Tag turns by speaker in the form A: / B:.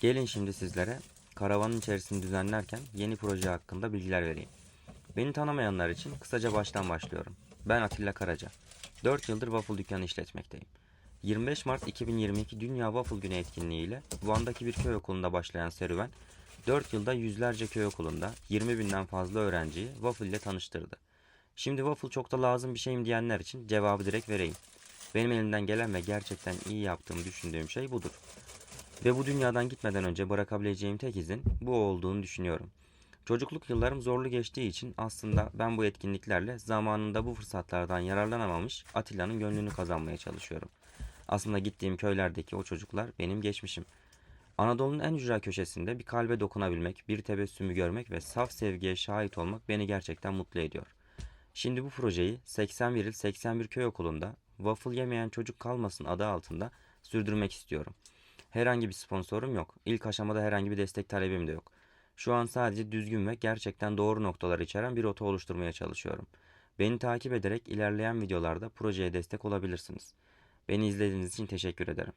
A: Gelin şimdi sizlere karavanın içerisini düzenlerken yeni proje hakkında bilgiler vereyim. Beni tanımayanlar için kısaca baştan başlıyorum. Ben Atilla Karaca. 4 yıldır waffle dükkanı işletmekteyim. 25 Mart 2022 Dünya Waffle Günü etkinliğiyle Van'daki bir köy okulunda başlayan serüven 4 yılda yüzlerce köy okulunda 20 binden fazla öğrenciyi waffle ile tanıştırdı. Şimdi waffle çok da lazım bir şeyim diyenler için cevabı direkt vereyim. Benim elimden gelen ve gerçekten iyi yaptığımı düşündüğüm şey budur. Ve bu dünyadan gitmeden önce bırakabileceğim tek izin bu olduğunu düşünüyorum. Çocukluk yıllarım zorlu geçtiği için aslında ben bu etkinliklerle zamanında bu fırsatlardan yararlanamamış Atilla'nın gönlünü kazanmaya çalışıyorum. Aslında gittiğim köylerdeki o çocuklar benim geçmişim. Anadolu'nun en ücra köşesinde bir kalbe dokunabilmek, bir tebessümü görmek ve saf sevgiye şahit olmak beni gerçekten mutlu ediyor. Şimdi bu projeyi 81 il 81 köy okulunda waffle yemeyen çocuk kalmasın adı altında sürdürmek istiyorum. Herhangi bir sponsorum yok. İlk aşamada herhangi bir destek talebim de yok. Şu an sadece düzgün ve gerçekten doğru noktaları içeren bir rota oluşturmaya çalışıyorum. Beni takip ederek ilerleyen videolarda projeye destek olabilirsiniz. Beni izlediğiniz için teşekkür ederim.